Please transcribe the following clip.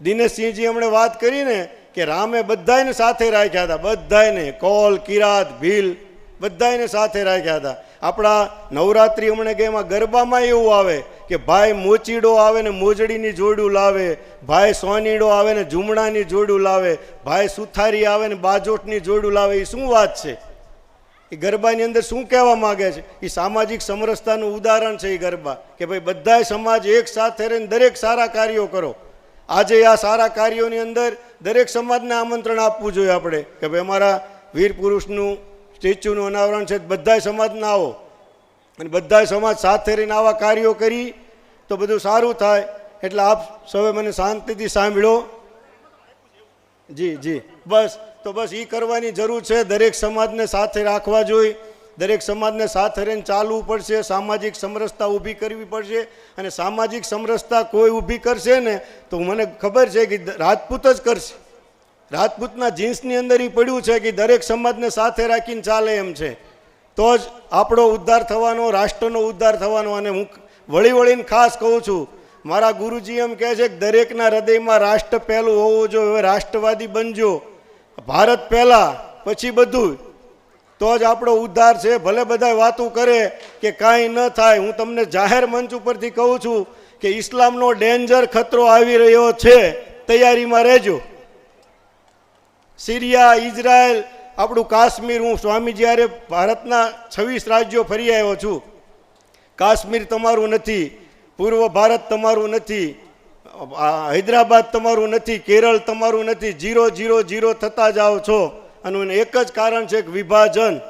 દિનેશસિંહજી હમણે વાત કરીને કે રામે બધાયને સાથે રાખ્યા હતા. બધાને કોલ, કિરાત, ભીલ બધાને સાથે રાખ્યા હતા. આપણા નવરાત્રિ હમણે કે એમાં ગરબામાં એવું આવે કે ભાઈ મોચીડો આવે ને મોજડીની જોડું લાવે, ભાઈ સોનીડો આવે ને ઝુમડાની જોડું લાવે, ભાઈ સુથારી આવે ને બાજોટની જોડું લાવે એ શું વાત છે? એ ગરબાની અંદર શું કહેવા માંગે છે? એ સામાજિક સમરસતાનું ઉદાહરણ છે એ ગરબા. કે ભાઈ બધાય સમાજ એક સાથે રહીને દરેક સારા કાર્યો કરો. આજે આ સારા કાર્યોની અંદર દરેક સમાજને આમંત્રણ આપવું જોઈએ આપણે કે ભાઈ અમારા વીર પુરુષનું, સ્ટેચ્યુનું અનાવરણ છે, બધાય સમાજના આવો. અને બધાય સમાજ સાથે રહીને આવા કાર્યો કરી તો બધું સારું થાય. એટલે આપ સૌએ મને શાંતિથી સાંભળો. જી જી. બસ, તો બસ એ કરવાની જરૂર છે. દરેક સમાજને સાથે રાખવા જોઈએ. દરેક સમાજને સાથે રહીને ચાલવું પડશે, સામાજિક સમરસતા ઊભી કરવી પડશે અને સામાજિક સમરસતા કોઈ ઊભી કરશે ને તો મને ખબર છે કે રાજપૂત જ કરશે. રાજપૂતના જીન્સની અંદર એ પડ્યું છે કે દરેક સમાજને સાથે રાખીને ચાલે એમ છે. તો જ આપણો ઉદ્ધાર થવાનો, રાષ્ટ્રનો ઉદ્ધાર થવાનો અને હું વળી વળીને ખાસ કહું છું, મારા ગુરુજી એમ કહે છે કે દરેકના હૃદયમાં રાષ્ટ્ર પહેલું હોવું જોઈએ, હવે રાષ્ટ્રવાદી બનજો. ભારત પહેલાં, પછી બધું. તો જ આપણો ઉદ્ધાર છે. ભલે બધા વાતો કરે કે કાંઈ ન થાય, હું તમને જાહેર મંચ ઉપરથી કહું છું કે ઇસ્લામનો ડેન્જર ખતરો આવી રહ્યો છે. તૈયારીમાં રહેજો. સિરિયા, ઇઝરાયલ, આપણું કાશ્મીર, હું સ્વામી જ્યારે ભારતના છવ્વીસ રાજ્યો ફરી આવ્યો છું. કાશ્મીર તમારું નથી, પૂર્વ ભારત તમારું નથી હૈદરાબાદ તમારું નથી, કેરળ તમારું નથી, જીરો જીરો જીરો થતા જાઓ છો. અને એક જ કારણ છે કે વિભાજન.